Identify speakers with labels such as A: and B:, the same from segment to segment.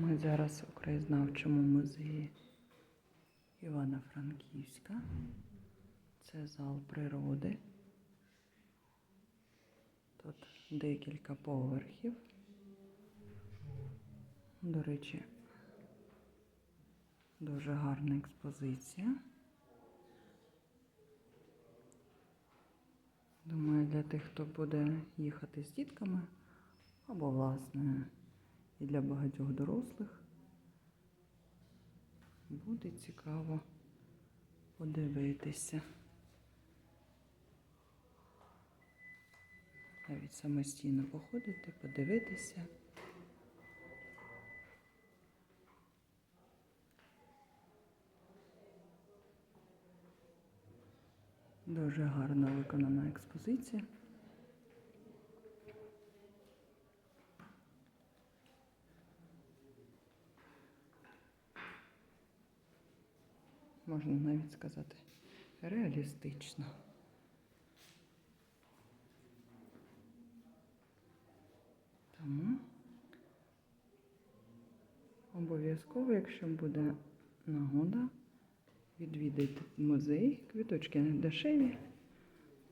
A: Ми зараз у краєзнавчому музеї Івано-Франківська. Це зал природи. Тут декілька поверхів. До речі, дуже гарна експозиція. Думаю, для тих, хто буде їхати з дітками, або, власне, і для багатьох дорослих, буде цікаво подивитися. Навіть самостійно походити, подивитися. Дуже гарно виконана експозиція. Можна навіть сказати реалістично. Тому обов'язково, якщо буде нагода, відвідайте музей. Квіточки не дешеві.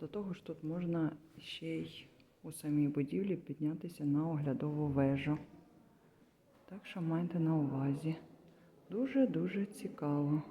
A: До того ж тут можна ще й у самій будівлі піднятися на оглядову вежу. Так що майте на увазі. Дуже-дуже цікаво.